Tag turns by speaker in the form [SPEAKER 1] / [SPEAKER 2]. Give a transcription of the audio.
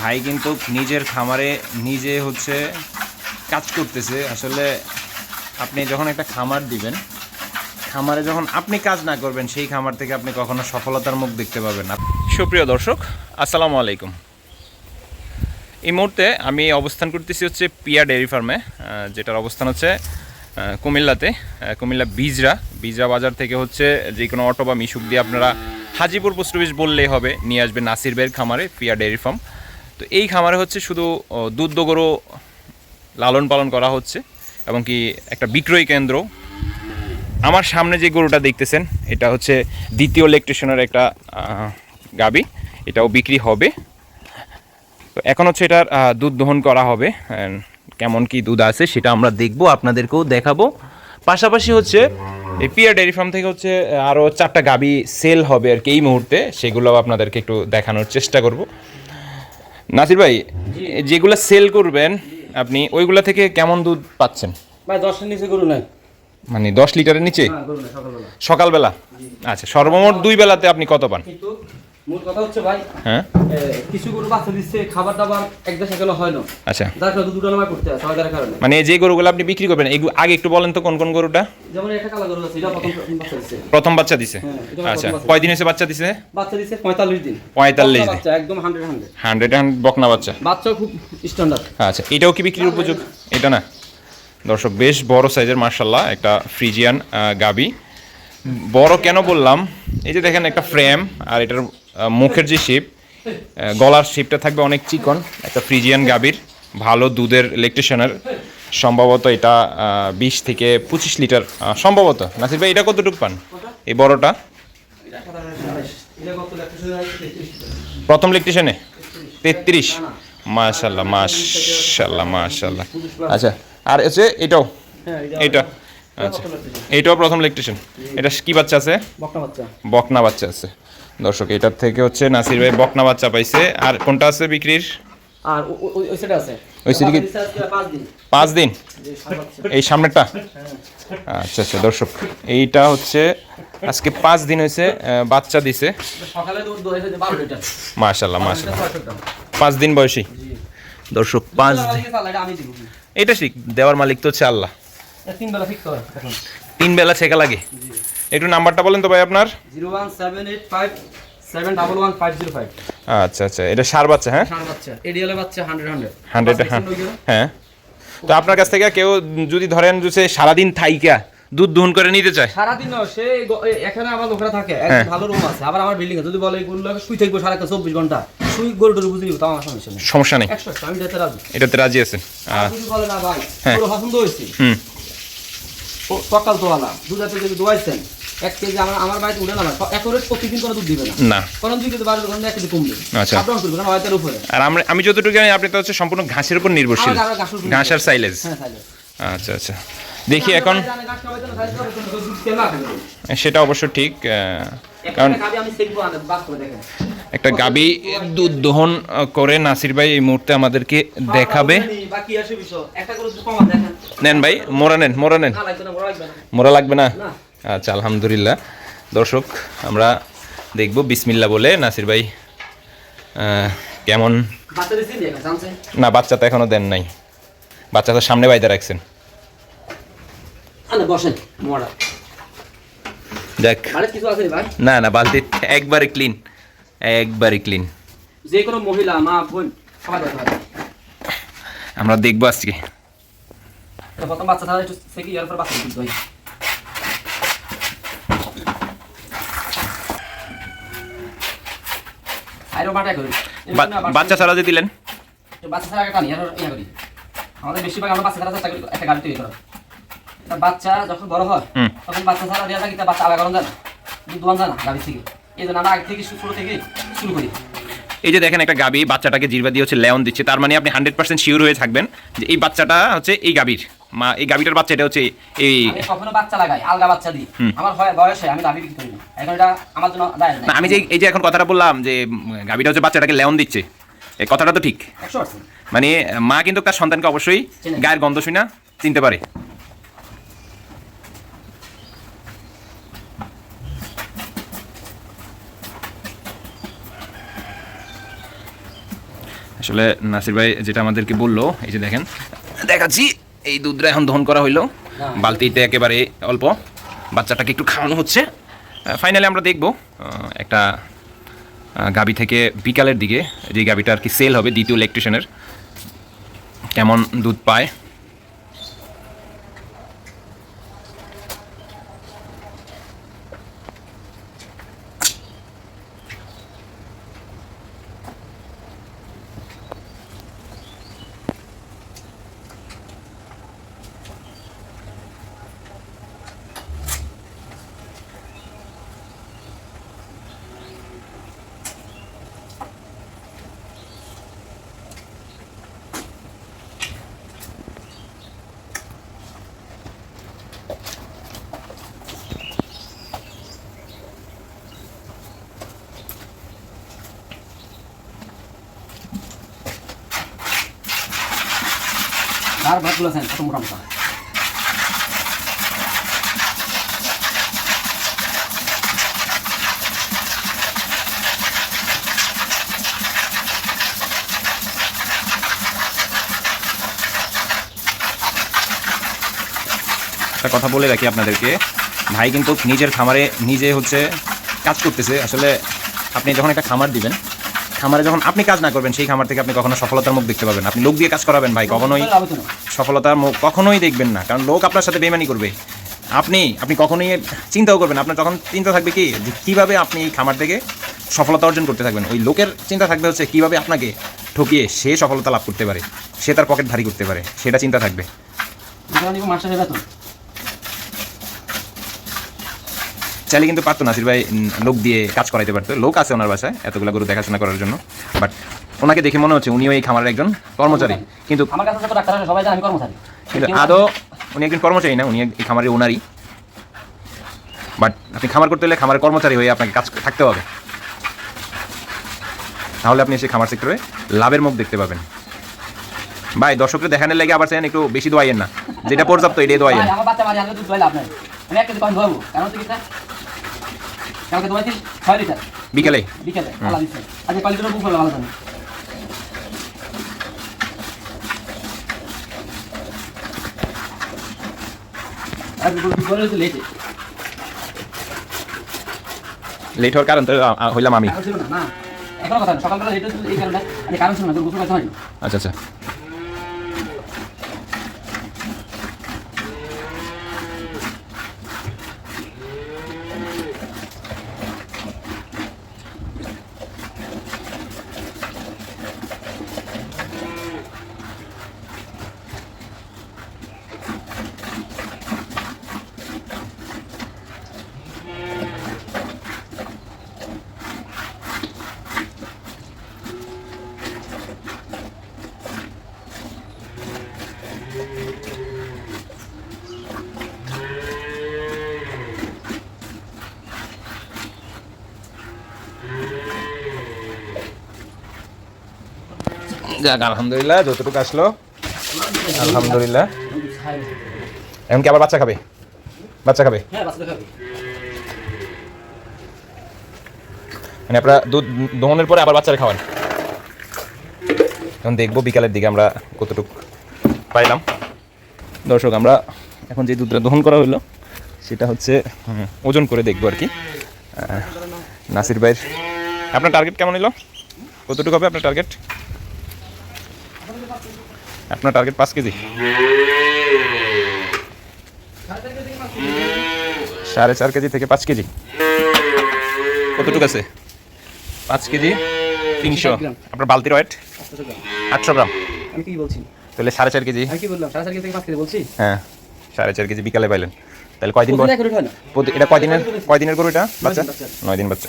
[SPEAKER 1] ভাই কিন্তু নিজের খামারে নিজে হচ্ছে কাজ করতেছে। আসলে আপনি যখন একটা খামার দিবেন, খামারে যখন আপনি কাজ না করবেন, সেই খামার থেকে আপনি কখনো সফলতার মুখ দেখতে পাবেন না। সুপ্রিয় দর্শক, আসসালামু আলাইকুম। এই মুহূর্তে আমি অবস্থান করতেছি হচ্ছে পিয়া ডেয়ারি ফার্মে যেটার অবস্থান হচ্ছে কুমিল্লাতে কুমিল্লা বিজরা। বিজরা বাজার থেকে হচ্ছে যে কোনো অটো বা মিশুক দিয়ে আপনারা হাজিপুর পোস্ট অফিস বললেই হবে, নিয়ে আসবে নাসির খামারে পিয়া ডেয়ারি ফার্ম। তো এই খামারে হচ্ছে শুধু দুধ গরু লালন পালন করা হচ্ছে এবং কি একটা বিক্রয় কেন্দ্র। আমার সামনে যে গরুটা দেখতেছেন, এটা হচ্ছে দ্বিতীয় ইলেকট্রিশনের একটা গাবি, এটাও বিক্রি হবে। তো এখন হচ্ছে এটার দুধ দহন করা হবে। কেমন কি দুধ আছে সেটা আমরা দেখব, আপনাদেরকেও দেখাবো। পাশাপাশি হচ্ছে এই পিয়ার ডেয়ারি ফার্ম থেকে হচ্ছে আরও চারটা গাবি সেল হবে আর কি এই মুহূর্তে সেগুলো আপনাদেরকে একটু দেখানোর চেষ্টা করব। নাসির ভাই যেগুলো সেল করবেন আপনি ওইগুলা থেকে কেমন দুধ পাচ্ছেন?
[SPEAKER 2] ভাই দশের নিচে গরু নাই।
[SPEAKER 1] মানে দশ লিটারের নিচে?
[SPEAKER 2] হ্যাঁ সকালবেলা।
[SPEAKER 1] সকালবেলা? আচ্ছা সর্বমোট দুই বেলাতে আপনি কত পান?
[SPEAKER 2] মূল কথা হচ্ছে ভাই
[SPEAKER 1] হ্যাঁ?
[SPEAKER 2] এ, কিছু গরু বাচ্চা দিচ্ছে খাবার দাবার এক দেশে গেলে হয় না।
[SPEAKER 1] আচ্ছা।
[SPEAKER 2] যার কারণে দুটো নামায় করতে হয় সবাই কারণে।
[SPEAKER 1] মানে যে গরুগুলো আপনি বিক্রি করবেন আগে একটু বলেন তো কোন কোন গরুটা?
[SPEAKER 2] যেমন একটা কালা গরু আছে এটা প্রথম বাচ্চা দিচ্ছে
[SPEAKER 1] প্রথম বাচ্চা দিছে?
[SPEAKER 2] হ্যাঁ,
[SPEAKER 1] আচ্ছা হয়েছে বাচ্চা দিছে?
[SPEAKER 2] বাচ্চা দিচ্ছে পঁয়তাল্লিশ দিন।
[SPEAKER 1] 45 দিন।
[SPEAKER 2] বাচ্চা একদম হান্ড্রেড হান্ড্রেড
[SPEAKER 1] হান্ড্রেড হান্ড্রেড বকনা বাচ্চা?
[SPEAKER 2] বাচ্চাও খুব স্ট্যান্ডার্ড
[SPEAKER 1] আচ্ছা এটাও কি বিক্রির উপযোগ? এটা না? দর্শক বেশ বড় সাইজের মার্শাল্লাহ একটা ফ্রিজিয়ান গাবি। বড় কেন বললাম? এই যে দেখেন একটা ফ্রেম আর এটার মুখের যে শেপ গলার শেপটা থাকবে অনেক চিকন একটা ফ্রিজিয়ান গাবির ভালো দুধের ইলেকট্রিশিয়ানের সম্ভবত এটা বিশ থেকে পঁচিশ লিটার সম্ভবত। নাসির ভাই এটা কতটুকু পান? এই বড়টা? প্রথম ইলেকট্রিশিয়ানে তেত্রিশ। মাশাল্লাহ মাশাল্লাহ মাশাল্লাহ আচ্ছা আর হচ্ছে এটাও? এটা? আচ্ছা এটাও প্রথম ইলেকট্রিশিয়ান এটা কি বাচ্চা আছে?
[SPEAKER 2] বকনা বাচ্চা।
[SPEAKER 1] বকনা বাচ্চা আছে। দর্শক এটার থেকে হচ্ছে নাসির ভাই বকনা বাচ্চা পাইছে। আর কোনটা আছে বিক্রির?
[SPEAKER 2] আর ওই- সেটা আছে।
[SPEAKER 1] ওই সেটা কি-
[SPEAKER 2] পাঁচ দিন।
[SPEAKER 1] এই সামনেরটা? আচ্ছা আচ্ছা দর্শক এইটা হচ্ছে আজকে পাঁচ দিন হয়েছে বাচ্চা দিছে। মাশাল্লাহ মাশাল্লাহ পাঁচ দিন বয়সী। দর্শক পাঁচ
[SPEAKER 2] এটা
[SPEAKER 1] ঠিক দেওয়ার মালিক তো হচ্ছে আল্লাহ।
[SPEAKER 2] তিন বেলা হয়
[SPEAKER 1] তিন বেলা ছেঁকা লাগে। একটু নাম্বারটা বলেন তো ভাই আপনার?
[SPEAKER 2] Zero one seven eight five
[SPEAKER 1] আচ্ছা আচ্ছা। এটা সার বাচ্চা হ্যাঁ?
[SPEAKER 2] বাচ্চা। হান্ড্রেড হান্ড্রেড
[SPEAKER 1] হ্যাঁ। তো আপনার কাছ থেকে কেউ যদি ধরেন যে সারাদিন থাইকা দুধ দহন করে নিতে চায়?
[SPEAKER 2] সারাদিন সে এখানে আমার লোকরা থাকে
[SPEAKER 1] হ্যাঁ।
[SPEAKER 2] ভালো রুম আছে। আবার আমার বিল্ডিং আছে যদি বলে এগুলো শুই থাকব সারা চব্বিশ ঘণ্টা? শুই গরু টরু বুঝে নিবো আমার সমস্যা নেই।
[SPEAKER 1] সমস্যা নেই।
[SPEAKER 2] আমি যেতে রাজি।
[SPEAKER 1] এটাতে রাজি আছেন
[SPEAKER 2] আর যদি বলে না ভাই
[SPEAKER 1] হ্যাঁ।
[SPEAKER 2] পুরো পছন্দ হয়েছে
[SPEAKER 1] হুম।
[SPEAKER 2] সকাল দোয়ালা দুধ আপনি যদি দোয়াইছেন এক কেজি আমার আমার বাড়িতে উঠে না একরে প্রতিদিন কোনো দুধ দিবে না।
[SPEAKER 1] না।
[SPEAKER 2] কারণ দুই কেজি দোকানে এক কেজি কমবে।
[SPEAKER 1] আচ্ছা।
[SPEAKER 2] আপডাউন করবে কারণ হয়তো উপরে
[SPEAKER 1] আর আমরা আমি যতটুকু জানি আপনি তো হচ্ছে সম্পূর্ণ ঘাসের উপর নির্ভরশীল। ঘাস আর সাইলেজ
[SPEAKER 2] হ্যাঁ
[SPEAKER 1] আচ্ছা আচ্ছা। দেখি এখন। সেটা অবশ্য ঠিক কারণ একটা গাবি দুধ দহন করে নাসির ভাই এই মুহূর্তে আমাদেরকে দেখাবে।
[SPEAKER 2] দুধ কমা দেখেন।
[SPEAKER 1] নেন ভাই মোরা নেন মোরা নেন। মোরা লাগবে না। আচ্ছা আলহামদুলিল্লাহ। দর্শক আমরা দেখব বিসমিল্লা বলে। নাসির ভাই কেমন? না বাচ্চা তো এখনও দেন নাই। বাচ্চা তো সামনে বাইতে রাখছেন। দেখ। না না বালতি একবারে ক্লিন একবারে ক্লিন
[SPEAKER 2] যে কোনো মহিলা মা বোন
[SPEAKER 1] আমরা দেখব আজকে।
[SPEAKER 2] প্রথম বাচ্চা ছাড়া একটু সেকি ইয়ার পর বাচ্চা দিতে হয় আরও বাটা করি
[SPEAKER 1] বা- বাচ্চা ছাড়া যে দিলেন?
[SPEAKER 2] বাচ্চা ছাড়া একটা নিয়ে ইয়া করি। আমাদের বেশিরভাগ আমরা বাচ্চা ছাড়া চেষ্টা করি একটা গাড়ি তৈরি করার তা বাচ্চা যখন বড় হয় তখন বাচ্চা ছাড়া দেওয়া কিন্তু বাচ্চা আলাদা করানো যায় না দুধ দোয়ান যায় না গাড়ি থেকে। এই জন্য আমরা আগে থেকে শুরু থেকে শুরু করি।
[SPEAKER 1] এই যে দেখেন একটা গাবি বাচ্চাটাকে জিরবা দিয়ে হচ্ছে লেয়ন দিচ্ছে। তার মানে আপনি হান্ড্রেড পার্সেন্ট শিওর হয়ে থাকবেন যে এই বাচ্চাটা হচ্ছে এই গাবির। মা এই গাবিটার বাচ্চা এটা হচ্ছে এই
[SPEAKER 2] কখনো বাচ্চা লাগাই আলগা বাচ্চা দিই। আমার হয় বয়সে আমি বিক্রি করি না। এখন এটা আমার জন্য দায়
[SPEAKER 1] না আমি যে এই যে এখন কথাটা বললাম যে গাবিটা হচ্ছে বাচ্চাটাকে লেয়ন দিচ্ছে এই কথাটা তো ঠিক। মানে মা কিন্তু তার সন্তানকে অবশ্যই গায়ের গন্ধ শুনা চিনতে পারে। আসলে নাসির ভাই যেটা আমাদেরকে বলল এই যে দেখেন দেখাচ্ছি। এই দুধটা এখন দহন করা হইল। বালতিতে একেবারে অল্প। বাচ্চাটাকে একটু খাওয়ানো হচ্ছে। ফাইনালি আমরা দেখব একটা গাবি থেকে বিকালের দিকে যে গাবিটা আর কি সেল হবে দ্বিতীয় ইলেকট্রিশিয়ানের কেমন দুধ পায়।
[SPEAKER 2] আর ভাতগুলো আছেন কত মোটা মোটা
[SPEAKER 1] একটা কথা বলে রাখি আপনাদেরকে। ভাই কিন্তু নিজের খামারে নিজে হচ্ছে কাজ করতেছে। আসলে আপনি যখন একটা খামার দিবেন খামারে যখন আপনি কাজ না করবেন সেই খামার থেকে আপনি কখনো সফলতার মুখ দেখতে পাবেন আপনি লোক দিয়ে কাজ করাবেন ভাই কখনোই। সফলতার মুখ কখনোই দেখবেন না। কারণ লোক আপনার সাথে বেমানি করবে। আপনি আপনি কখনোই চিন্তাও করবেন আপনার তখন চিন্তা থাকবে কি? যে কীভাবে আপনি এই খামার থেকে সফলতা অর্জন করতে থাকবেন? ওই লোকের চিন্তা থাকবে হচ্ছে কীভাবে আপনাকে ঠকিয়ে সে সফলতা লাভ করতে পারে। সে তার পকেট ভারী করতে পারে। সেটা চিন্তা থাকবে
[SPEAKER 2] এখানে নিবো মাস্টারের বেতন
[SPEAKER 1] চাইলে কিন্তু পারতো নাসির ভাই লোক দিয়ে কাজ করাইতে পারতো। লোক আছে ওনার বাসায় এতগুলো গরু দেখাশোনা করার জন্য বাট ওনাকে দেখে মনে হচ্ছে উনিও এই খামারের একজন কর্মচারী। কিন্তু
[SPEAKER 2] আমার কাছে ডাক্তার সবাই জানে আমি কর্মচারী।
[SPEAKER 1] কিন্তু আদৌ উনি একজন কর্মচারী না উনি এই খামারের ওনারই। বাট আপনি খামার করতে হলে খামারের কর্মচারী হয়ে আপনাকে কাজ থাকতে হবে। তাহলে আপনি এসে খামার সেক্টরে লাভের মুখ দেখতে পাবেন। ভাই দর্শকদের দেখানোর লাগে আবার চাইন একটু বেশি দোয়াইয়েন না। যেটা পর্যাপ্ত এটাই দোয়াইয়েন।
[SPEAKER 2] আমার বাচ্চা দুধ আমি এক কেজি কম ধোয়াবো কারণ হচ্ছে কি স্যার কালকে দোয়াইছি ছয় লিটার
[SPEAKER 1] বিকেলে?
[SPEAKER 2] বিকেলে আল্লাহ দিচ্ছে আজকে পাঁচ লিটার বুক করলে ভালো জানি আর বলে তো লেটে
[SPEAKER 1] হওয়ার কারণ তো হইলাম আমি।
[SPEAKER 2] কারণ। ছিল না না এখনও কথা না, সকালবেলা লেট হচ্ছিল এই কারণে আজকে কারণ ছিল না তোর গোসল করতে হয়নি
[SPEAKER 1] আচ্ছা আচ্ছা যাক আলহামদুলিল্লাহ যতটুকু আসলো আলহামদুলিল্লাহ। এমনকি আবার বাচ্চা খাবে? বাচ্চা খাবে?
[SPEAKER 2] হ্যাঁ
[SPEAKER 1] মানে আপনারা দুধ দহনের পরে আবার বাচ্চারা খাওয়ান। এখন দেখব বিকালের দিকে আমরা কতটুকু পাইলাম। দর্শক আমরা এখন যে দুধটা দহন করা হলো সেটা হচ্ছে ওজন করে দেখব আর কি। নাসির ভাইয়ের আপনার টার্গেট কেমন এলো কতটুকু হবে আপনার টার্গেট আপনার টার্গেট পাঁচ কেজি। সাড়ে চার কেজি থেকে পাঁচ কেজি। কতটুকু আছে? পাঁচ কেজি তিনশো। আপনার বালতির ওয়েট আটশো গ্রাম।
[SPEAKER 2] আমি কি বলছি?
[SPEAKER 1] তাহলে সাড়ে চার কেজি।
[SPEAKER 2] আমি কি বললাম? সাড়ে চার কেজি থেকে পাঁচ কেজি বলছি?
[SPEAKER 1] হ্যাঁ সাড়ে চার কেজি বিকালে পাইলেন। তাহলে কয়দিন এটা কয়দিনের কয়দিনের গরু এটা?
[SPEAKER 2] বাচ্চা।
[SPEAKER 1] নয় দিন বাচ্চা।